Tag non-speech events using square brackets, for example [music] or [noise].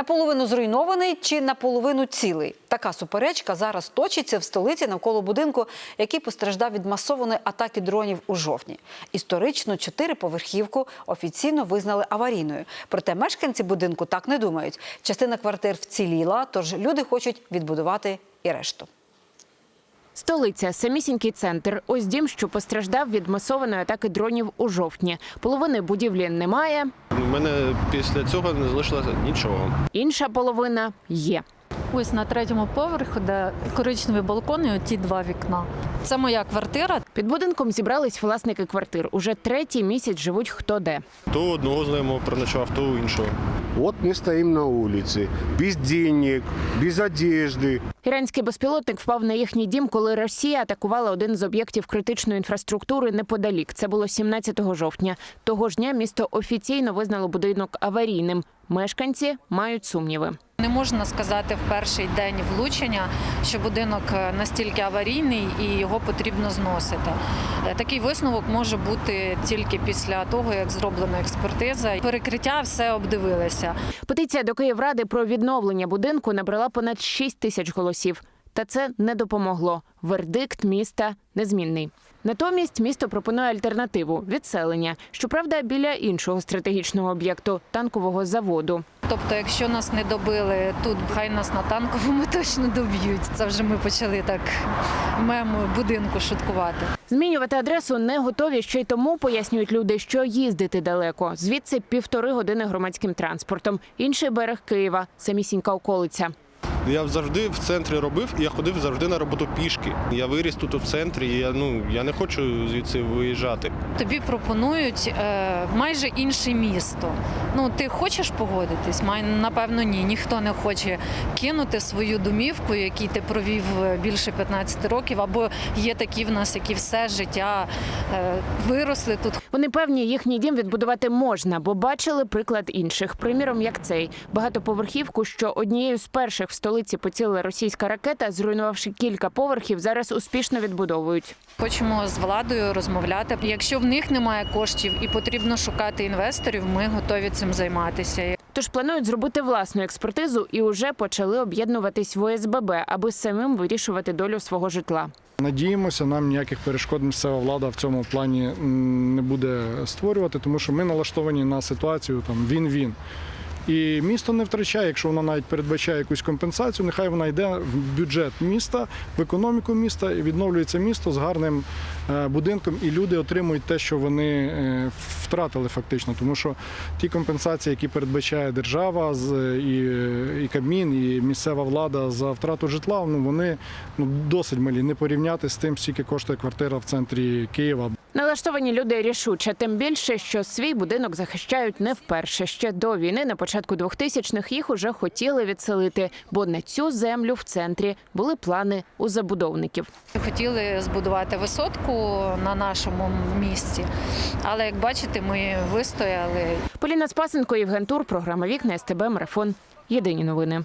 Наполовину зруйнований чи наполовину цілий? Така суперечка зараз точиться в столиці навколо будинку, який постраждав від масованої атаки дронів у жовтні. Історичну чотириповерхівку офіційно визнали аварійною. Проте мешканці будинку так не думають. Частина квартир вціліла, тож люди хочуть відбудувати і решту. Столиця, самісінький центр. Ось дім, що постраждав від масованої атаки дронів у жовтні. Половини будівлі немає, У мене після цього не залишилося нічого. інша половина є. Ось на третьому поверху, де коричневі балкони, оті два вікна. Це моя квартира. Під будинком зібрались власники квартир. Уже третій місяць живуть хто де. То одного знайомого проночував, то іншого. Вот мы стоим на улице, без денег, без одежды. Іранський безпілотник впав на їхній дім, коли Росія атакувала один з об'єктів критичної інфраструктури неподалік. Це було 17 жовтня. Того ж дня місто офіційно визнало будинок аварійним. Мешканці мають сумніви. Не можна сказати в перший день влучення, що будинок е, настільки аварійний і його потрібно зносити. Е, Такий висновок може бути тільки після того, як зроблена експертиза. Перекриття все обдивилися. Петиція до Київради про відновлення будинку набрала понад 6 тисяч голосів. Та це не допомогло. Вердикт міста незмінний. Натомість місто пропонує альтернативу відселення. Щоправда, біля іншого стратегічного об'єкту танкового заводу. Тобто, якщо нас не добили тут, хай нас на танковому [laughs] точно доб'ють. Це вже ми почали так мему будинку шуткувати. Змінювати адресу не готові ще й тому, пояснюють люди, що їздити далеко. Звідси півтори години громадським транспортом. Інший берег Києва, самісінька околиця. Я завжди в центрі робив, і я ходив завжди на роботу пішки. Я виріс тут у центрі, і я ну я не хочу звідси виїжджати. Тобі пропонують е, майже інше місто. Ну ти хочеш погодитись? Май напевно ні. Ніхто не хоче кинути свою домівку, який ти провів е, більше 15 років, або є такі в нас, які все життя е, виросли тут. Вони певні, їхній дім відбудувати можна, бо бачили приклад інших. Приміром, як цей багатоповерхівку, що однією з перших в столиці поцілила російська ракета, зруйнувавши кілька поверхів, зараз успішно відбудовують. Хочемо з владою розмовляти. Якщо в них немає коштів і потрібно шукати інвесторів, ми готові цим займатися. Тож планують зробити власну експертизу і вже почали об'єднуватись в ОСББ, аби самим вирішувати долю свого житла. Надіємося, нам ніяких перешкод місцева влада в цьому плані не буде створювати, тому що ми налаштовані на ситуацію там він-він. І місто не втрачає, якщо воно навіть передбачає якусь компенсацію, нехай вона йде в бюджет міста, в економіку міста і відновлюється місто з гарним будинком, і люди отримують те, що вони е, втратили фактично. Тому що ті компенсації, які передбачає держава, з- і, і Кабмін, і місцева влада за втрату житла, ну вони ну досить малі. Не порівняти з тим, скільки коштує квартира в центрі Києва. Налаштовані люди рішуче, тим більше, що свій будинок захищають не вперше. Ще до війни, на початку 2000-х, їх уже хотіли відселити, бо на цю землю в центрі були плани у забудовників. Хотіли збудувати висотку на нашому місці, але як бачите, ми вистояли. Поліна Спасенко, Євген Тур, програма Вікна СТБ Марафон. Єдині новини.